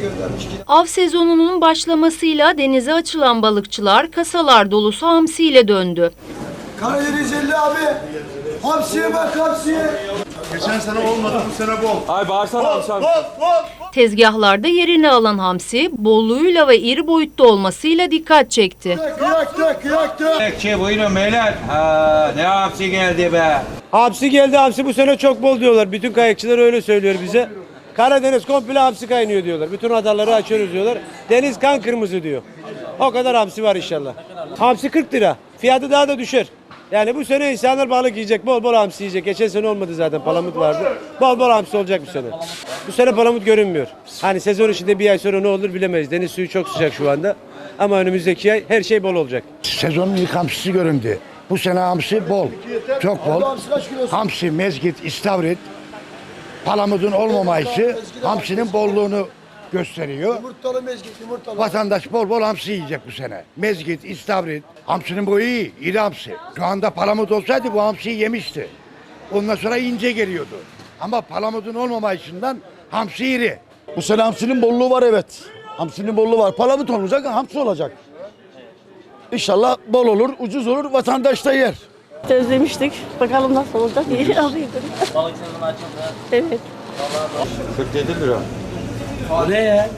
göndermiş. Av sezonunun başlamasıyla denize açılan balıkçılar kasalar dolusu hamsiyle döndü. Karadeniz 50 abi. Hamsiye bak hamsiye. Geçen sene olmadı bu sene bol. Ay bağırsana akşam. Tezgahlarda yerini alan hamsi, bolluğuyla ve iri boyutta olmasıyla dikkat çekti. Kıyak kıyak kıyak. Bekçi buyurun beyler. Ha, ne hapsi geldi be. Hamsi geldi hamsi bu sene çok bol diyorlar. Bütün kayıkçılar öyle söylüyor bize. Karadeniz komple hamsi kaynıyor diyorlar. Bütün adaları açıyoruz diyorlar. Deniz kan kırmızı diyor. O kadar hamsi var inşallah. Hamsi 40 lira. Fiyatı daha da düşer. Yani bu sene insanlar balık yiyecek. Bol bol hamsi yiyecek. Geçen sene olmadı zaten. Palamut vardı. Bol bol hamsi olacak bu sene. Bu sene palamut görünmüyor. Hani sezon içinde bir ay sonra ne olur bilemeyiz. Deniz suyu çok sıcak şu anda. Ama önümüzdeki ay her şey bol olacak. Sezonun ilk hamsisi göründü. Bu sene hamsi bol. Çok bol. Hamsi kaç kilosu? Hamsi, mezgit, istavrit, palamudun olmamayışı hamsinin bolluğunu gösteriyor. Yumurtalı mezgit yumurtalı. Vatandaş bol bol hamsi yiyecek bu sene. Mezgit, istavrit. Hamsinin boyu iyi, iri hamsi. Şu anda palamut olsaydı bu hamsiyi yemişti. Ondan sonra ince geliyordu. Ama palamudun olmamayışından hamsi iri. Bu sene hamsinin bolluğu var evet. Hamsinin bolluğu var. Palamut olacak, hamsi olacak. İnşallah bol olur, ucuz olur, vatandaş da yer. Özlemiştik. Bakalım nasıl olacak diye alayım. Balık sezonu açıldı. Evet. 47 lira. O ne ya?